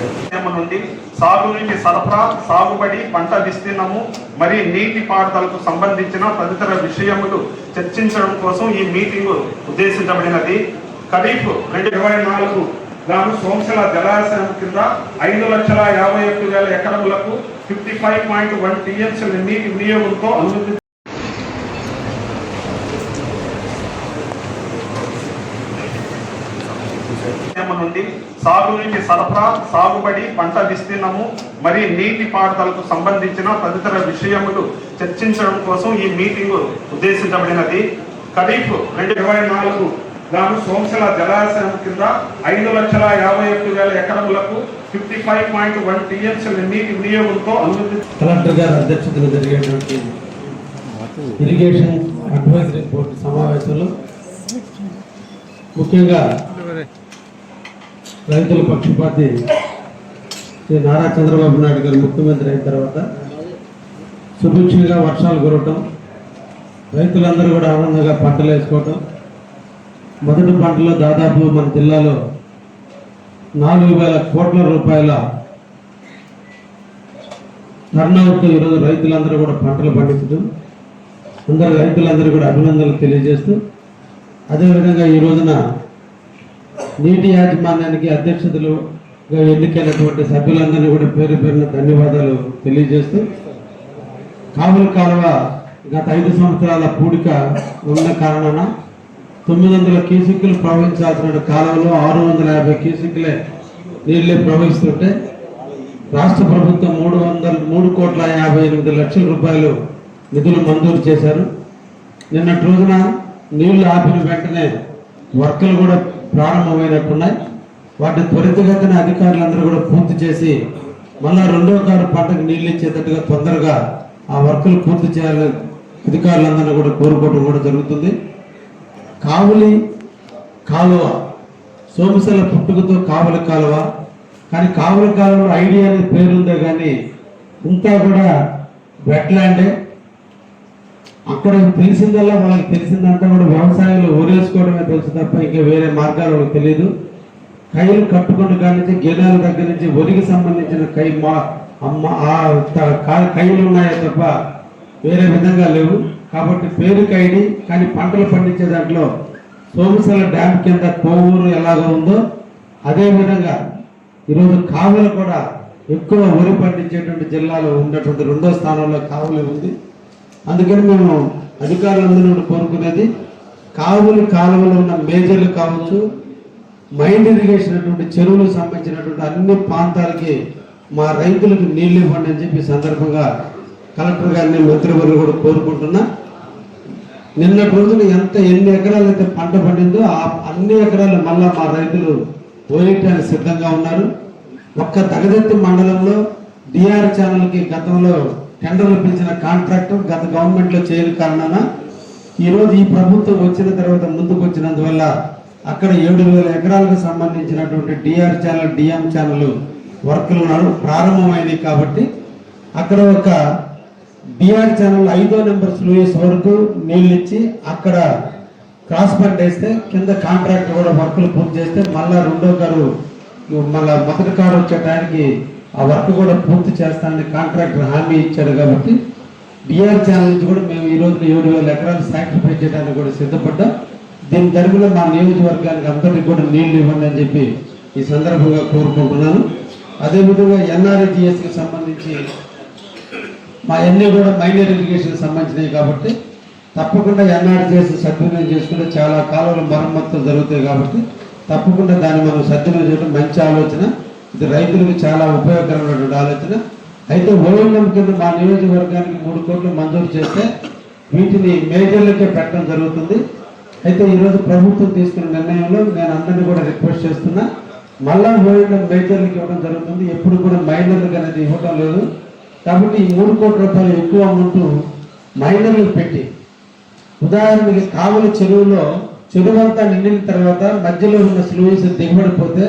నుండి సాగునీటి సరఫరా సాగుబడి పంట విస్తీర్ణము మరియు నీటి పారుదలకు సంబంధించిన తదితర విషయములు చర్చించడం కోసం ఈ మీటింగ్ ఉద్దేశించబడినది. ఖరీఫ్ రెండు ఇరవై నాలుగు గాను సోంశల జలాశయం కింద ఐదు లక్షల యాభై ఒక్క వేల ఎకరములకు ఫిఫ్టీ ఫైవ్ పాయింట్ వన్ టీఎంసీల నీటి వినియోగంతో అనుమతి నుండి సాగునీటి సరఫరా సాగుబడి పంట విస్తీర్ణము మరియు నీటి పారుదలకు సంబంధించిన తదితర విషయములు చర్చించడం కోసం ఈ మీటింగ్ ఉద్దేశించబడినది. ఖరీఫ్ రెండు ఇరవై నాలుగు గాను సోంశల జలాశయం కింద ఐదు లక్షల యాభై ఒక్క వేల ఎకరములకు ఫిఫ్టీ ఫైవ్ పాయింట్ వన్ టీఎంసీల నీటి వినియోగంతో కలెక్టర్ గారి జరిగేటువంటి ఇరిగేషన్ అడ్వైజరీ బోర్డు సమావేశంలో ముఖ్యంగా రైతుల పక్షపాతి శ్రీ నారా చంద్రబాబు నాయుడు గారు ముఖ్యమంత్రి అయిన తర్వాత సుభిక్షంగా వర్షాలు కురవటం రైతులందరూ కూడా ఆనందంగా పంటలు వేసుకోవటం. మొదటి పంటలో దాదాపు మన జిల్లాలో నాలుగు వేల కోట్ల రూపాయల టర్నౌట్తో ఈరోజు రైతులందరూ కూడా పంటలు పండించడం అందరు రైతులందరూ కూడా అభినందనలు తెలియజేస్తూ అదేవిధంగా ఈ రోజున నీటి యాజమాన్యానికి అధ్యక్షతలుగా ఎన్నికైనటువంటి సభ్యులందరినీ కూడా పేరు పేరున ధన్యవాదాలు తెలియజేస్తూ కావుల కాలువ గత ఐదు సంవత్సరాల పూడిక ఉన్న కారణాన తొమ్మిది వందల క్యూసిక్లు ప్రవహించాల్సిన కాలంలో ఆరు వందల యాభై క్యూసిక్లే నీళ్ళే ప్రవహిస్తుంటే రాష్ట్ర ప్రభుత్వం మూడు వందల మూడు కోట్ల యాభై ఎనిమిది లక్షల రూపాయలు నిధులు మంజూరు చేశారు. నిన్నటి రోజున నీళ్ళు ఆపిన వెంటనే వర్కలు కూడా ప్రారంభమైనట్టున్నాయి. వాటిని త్వరితగతిన అధికారులందరూ కూడా పూర్తి చేసి మళ్ళా రెండో కారు పంటకు నీళ్ళు ఇచ్చేటట్టుగా తొందరగా ఆ వర్కులు పూర్తి చేయాలని అధికారులందరినీ కూడా కోరుకోవడం కూడా జరుగుతుంది. కావులి కాలువ సోమశల పుట్టుకతో కావలి కాలువ. కానీ కావలి కాలువ ఐడియా అనే పేరుందే కానీ ఇంకా కూడా వెట్లాండే అక్కడ తెలిసిందల్లా వాళ్ళకి తెలిసిందంతా కూడా వ్యవసాయంలో ఊరేసుకోవడమే తెలుసు తప్ప ఇంకా వేరే మార్గాలు వాళ్ళకి తెలియదు కైలు కట్టుకున్న కాడి నుంచి గిన్నెల దగ్గర నుంచి ఒరికి సంబంధించిన కై మా అమ్మ ఆ కాలు కైలు ఉన్నాయే తప్ప వేరే విధంగా లేవు. కాబట్టి పేరు కైడి కానీ పంటలు పండించే దాంట్లో సోమసల డ్యామ్ కింద కోవూరు ఎలాగో ఉందో అదే విధంగా ఈరోజు కావులు కూడా ఎక్కువ వరి పండించేటువంటి జిల్లాలో ఉన్నటువంటి రెండో స్థానంలో కావులే ఉంది. అందుకని మేము అధికారులందరూ కూడా కోరుకునేది కావులు కాలువలు ఉన్న మేజర్లు కావచ్చు మైండ్ ఇరిగేషన్ అటువంటి చెరువులకు సంబంధించినటువంటి అన్ని ప్రాంతాలకి మా రైతులకు నీళ్ళు ఇవ్వండి అని చెప్పి సందర్భంగా కలెక్టర్ గారిని మంత్రివర్యులు కూడా కోరుకుంటున్నా. నిన్నటి రోజున ఎంత ఎన్ని ఎకరాలు అయితే పంట పండిందో ఆ అన్ని ఎకరాలు మళ్ళా మా రైతులు పోయటానికి సిద్ధంగా ఉన్నారు. ఒక్క దగదెత్తి మండలంలో డిఆర్ ఛానల్కి గతంలో టెండర్లు పిలిచిన కాంట్రాక్టు గత గవర్నమెంట్లో చేయని కారణాన ఈరోజు ఈ ప్రభుత్వం వచ్చిన తర్వాత ముందుకు వచ్చినందువల్ల అక్కడ ఏడు వేల ఎకరాలకు సంబంధించినటువంటి డిఆర్ ఛానల్ డిఎం ఛానల్ వర్కులు నడు- ప్రారంభమైనవి కాబట్టి అక్కడ ఒక డిఆర్ ఛానల్ ఐదో నెంబర్ స్లూయిస్ వరకు నీళ్ళు ఇచ్చి అక్కడ క్రాస్ పంట్ వేస్తే కింద కాంట్రాక్ట్ కూడా వర్కులు పూర్తి చేస్తే మళ్ళా రెండో కారు మళ్ళా మొదటి కారు వచ్చే టైంకి ఆ వర్క్ కూడా పూర్తి చేస్తానని కాంట్రాక్టర్ హామీ ఇచ్చాడు కాబట్టి డిఆర్ ఛానల్ నుంచి కూడా మేము ఈ రోజున ఏడు వేల ఎకరాలు సాక్రిఫై చేయడానికి కూడా సిద్ధపడ్డాం. దీని తరపున మా నియోజకవర్గానికి అంతటికి కూడా నీళ్ళు ఇవ్వండి అని చెప్పి ఈ సందర్భంగా కోరుకుంటున్నాను. అదేవిధంగా ఎన్ఆర్జిఎస్కి సంబంధించి మా అన్ని కూడా మైనర్ ఇరిగేషన్ సంబంధించినవి కాబట్టి తప్పకుండా ఎన్ఆర్జీఎస్ సద్వినియోగం చేసుకుంటే చాలా కాలంలో మరమ్మతులు జరుగుతాయి కాబట్టి తప్పకుండా దాన్ని మనం సద్వినియోగం చేయడం మంచి ఆలోచన. ఇది రైతులకు చాలా ఉపయోగకరమైనటువంటి ఆలోచన. అయితే ఓఎల్ఎం కింద మా నియోజకవర్గానికి మూడు కోట్లు మంజూరు చేస్తే వీటిని మేజర్లకే పెట్టడం జరుగుతుంది. అయితే ఈరోజు ప్రభుత్వం తీసుకున్న నిర్ణయంలో నేను అందరినీ కూడా రిక్వెస్ట్ చేస్తున్నా మళ్ళా ఓఎల్ఎం మేజర్లకు ఇవ్వడం జరుగుతుంది. ఎప్పుడు కూడా మైనర్లకు అనేది ఇవ్వడం లేదు. కాబట్టి ఈ మూడు కోట్ల రూపాయలు ఎక్కువ అమౌంట్ మైనర్లకు పెట్టి ఉదాహరణకి కావలి చెరువులో చెరువంతా నిండిన తర్వాత మధ్యలో ఉన్న స్లూయిస్ దిగబడిపోతే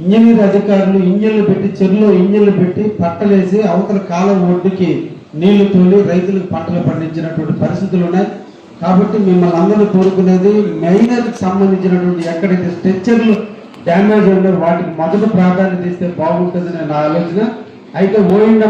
ఇంజనీర్ అధికారులు ఇంజన్లు పెట్టి చెరువులో ఇంజన్లు పెట్టి పట్టలేసి అవతల కాలం ఒడ్డుకి నీళ్ళు తోలి రైతులకు పంటలు పండించినటువంటి పరిస్థితులు ఉన్నాయి. కాబట్టి మిమ్మల్ని అందరూ కోరుకునేది మైనర్కి సంబంధించినటువంటి ఎక్కడైతే స్ట్రెచ్చర్లు డ్యామేజ్ ఉన్నాయో వాటికి మొదట ప్రాధాన్యత ఇస్తే బాగుంటుందని నా ఆలోచన. అయితే ఓయిండ